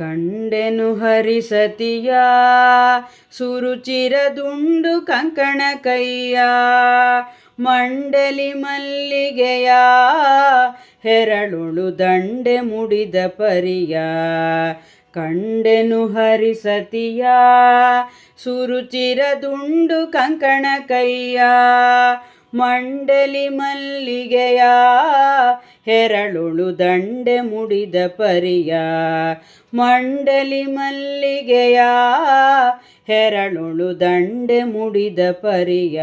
ಕಂಡೆನು ಹರಿಸತಿಯ. ಸುರುಚಿರದುಂಡು ಕಂಕಣ ಕೈಯ. ಮಂಡಲಿ ಮಲ್ಲಿಗೆಯ. ಹೆರಳುಳು ದಂಡೆ ಮುಡಿದ ಪರಿಯ. ಕಂಡೆನು ಹರಿಸತಿಯ. ಸುರುಚಿರದುಂಡು ಕಂಕಣ ಕೈಯ. ಮಂಡಲಿ ಮಲ್ಲಿಗೆಯ, ಹೆರಳುಳು ದಂಡೆ ಮುಡಿದ ಪರಿಯ. ಮಂಡಲಿ ಮಲ್ಲಿಗೆಯ, ಹೆರಳುಳು ದಂಡೆ ಮುಡಿದ ಪರಿಯ.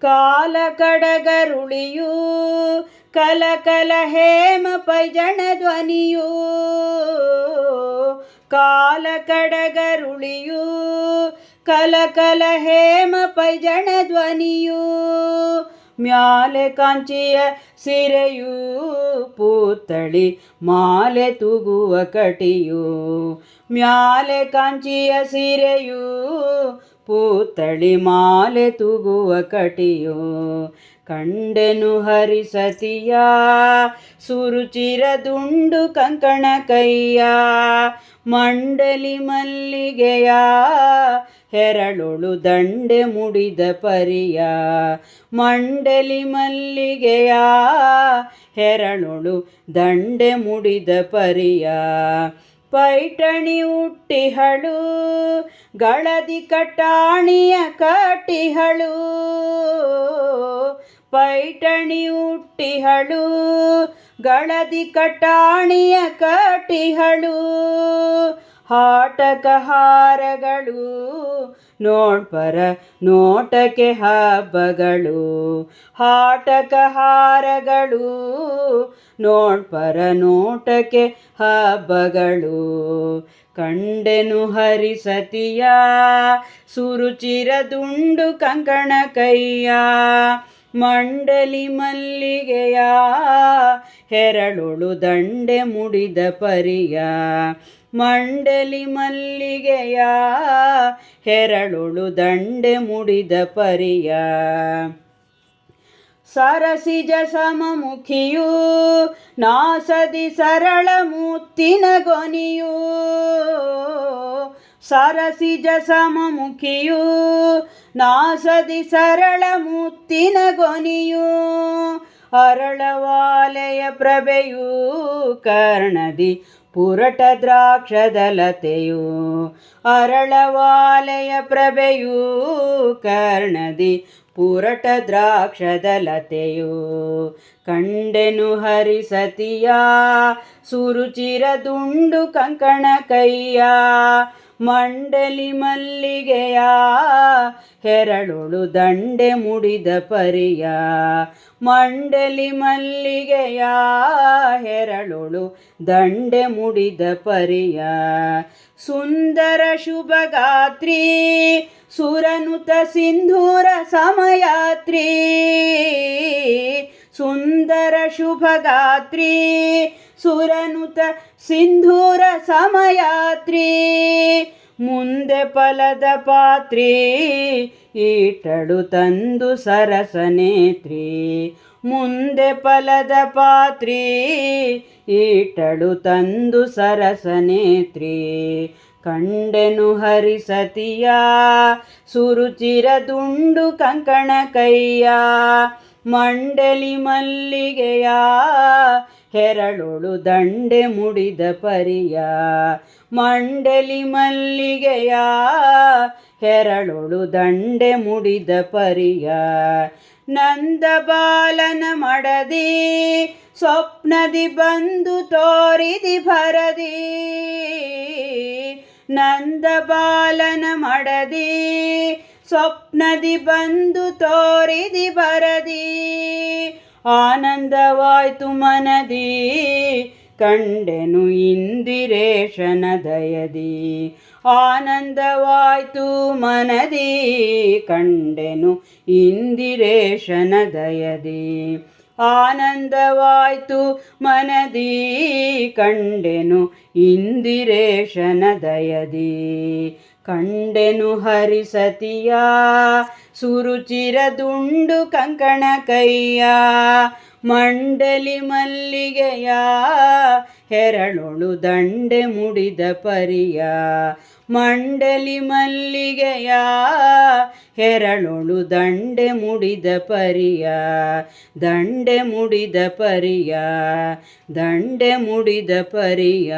ಕಾಲ ಕಡಗರುಳಿಯೂ, ಕಲ ಕಲ ಹೇಮ ಪೈಜಣ ಧ್ವನಿಯೂ. ಕಾಲ ಕಡಗರುಳಿಯು ಕಲ ಕಲ ಹೇಮ ಪೈಜಣ ಧ್ವನಿಯೂ, ಮ್ಯಾಲೆ ಕಾಂಚಿಯ ಸಿರೆಯೂ, ಪೂತಳಿ ಮಾಲೆ ತೂಗುವ ಕಟಿಯೂ, ಮ್ಯಾಲೆ ಕಾಂಚಿಯ ಸಿರೆಯು, ಪೂತಳಿ ಮಾಲೆ ತೂಗುವ ಕಟಿಯು, ಕಂಡೆನು ಹರಿಸತಿಯ ಸುರುಚಿರದುಂಡು ಕಂಕಣ ಕೈಯ, ಮಂಡಲಿ ಮಲ್ಲಿಗೆಯ ಹೆರಳುಳು ದಂಡೆ ಮುಡಿದ ಪರಿಯ ಮಂಡಲಿ ಮಲ್ಲಿಗೆಯ ಹೆರಳುಳು ದಂಡೆ ಮುಡಿದ ಪರಿಯ ಪೈಟಣಿ ಹುಟ್ಟಿಹಳು ಗಳದಿ ಕಟಾಣಿಯ ಕಟಿಹಳು ಪೈಠಣಿ ಹುಟ್ಟಿಹಳು ಗಳದಿ ಕಟಾಣಿಯ ಕಟ್ಟಿಹಳು ಹಾಟಕ ಹಾರಗಳು ನೋಡ್ಪರ ನೋಟಕ್ಕೆ ಹಬ್ಬಗಳು. ಹಾಟಕಹಾರಗಳು, ನೋಡ್ಪರ ನೋಟಕ್ಕೆ ಹಬ್ಬಗಳು. ಕಂಡೆನು ಹರಿಸತಿಯ ಸುರುಚಿರದುಂಡು ಕಂಕಣ ಕೈಯ. ಮಂಡಲಿ ಮಲ್ಲಿಗೆಯ, ಹೆರಳುಳು ದಂಡೆ ಮುಡಿದ ಪರಿಯ. ಮಂಡಲಿ ಮಲ್ಲಿಗೆಯ ಹೆರಳುಳು ದಂಡೆ ಮುಡಿದ ಪರಿಯ. ಸರಸಿಜ ಸಮಮುಖಿಯು ನಾಸದಿ ಸರಳ ಮುತ್ತಿನ ಗೊನಿಯು ಸರಸಿಜ ಸಮಮುಖಿಯು ನಾಸದಿ ಸರಳ ಮುತ್ತಿನ ಗೊನಿಯು ಅರಳವಾಲೆಯ ಪ್ರಭೆಯೂ ಕರ್ಣದಿ ಪುರಟ ದ್ರಾಕ್ಷದಲತೆಯು ಅರಳವಾಲೆಯ ಪ್ರಭೆಯೂ ಕರ್ಣದಿ ಪುರಟ ದ್ರಾಕ್ಷದಲತೆಯು ಕಂಡೆನು ಹರಿಸತಿಯ ಸುರುಚಿರದುಂಡು ಕಂಕಣ ಕೈಯ ಮಂಡಲಿ ಮಲ್ಲಿಗೆಯ, ಹೆರಳುಳು ದಂಡೆ ಮುಡಿದ ಪರಿಯ. ಮಂಡಲಿ ಮಲ್ಲಿಗೆಯ, ಹೆರಳುಳು ದಂಡೆ ಮುಡಿದ ಪರಿಯ. ಸುಂದರ ಶುಭಗಾತ್ರಿ, ಸುರನುತ ಸಿಂಧೂರ ಸಮಯಾತ್ರಿ. ಸುಂದರ ಶುಭಗಾತ್ರಿ, ಸುರನುತ ಸಿಂಧೂರ ಸಮಯಾತ್ರಿ, ಮುಂದೆ ಫಲದ ಪಾತ್ರಿ, ಈಟಳು ತಂದು ಸರಸನೇತ್ರಿ ಮುಂದೆ ಫಲದ ಪಾತ್ರಿ, ಈಟಳು ತಂದು ಸರಸನೇತ್ರಿ ಕಂಡೆನು ಹರಿಸತಿಯ, ಸುರುಚಿರದುಂಡು ಕಂಕಣ ಕೈಯ ಮಂಡಲಿ ಮಲ್ಲಿಗೆಯ, ಹೆರಳುಳು ದಂಡೆ ಮುಡಿದ ಪರಿಯ. ಮಂಡಲಿ ಮಲ್ಲಿಗೆಯ, ಹೆರಳುಳು ದಂಡೆ ಮುಡಿದ ಪರಿಯ. ನಂದ ಬಾಲನ ಮಡದಿ, ಸ್ವಪ್ನದಿ ಬಂದು ತೋರಿದಿ ಭರದಿ. ನಂದ ಬಾಲನ ಮಡದಿ, ಸ್ವಪ್ನದಿ ಬಂದು ತೋರಿದಿ ಬರದಿ. ಆನಂದವಾಯ್ತು ಮನದಿ, ಕಂಡೆನು ಇಂದಿರೇಶನ ದಯದಿ. ಆನಂದವಾಯ್ತು ಮನದಿ, ಕಂಡೆನು ಇಂದಿರೇಶನ ದಯದಿ. ಆನಂದವಾಯ್ತು ಮನದೀ ಕಂಡೆನು ಇಂದಿರೇಶನ ದಯದಿ. ಕಂಡೆನು ಹರಿಸತಿಯ ಸುರುಚಿರ ದುಂಡು ಕಂಕಣ ಕೈಯ ಮಂಡಲಿ ಮಲ್ಲಿಗೆಯ ಹೆರಳುಳು ದಂಡೆ ಮುಡಿದ ಪರಿಯ. ಮಂಡಲಿ ಮಲ್ಲಿಗೆಯ ಹೆರಳೊಳು ದಂಡೆ ಮುಡಿದ ಪರಿಯ ದಂಡೆ ಮುಡಿದ ಪರಿಯ ದಂಡೆ ಮುಡಿದ ಪರಿಯ.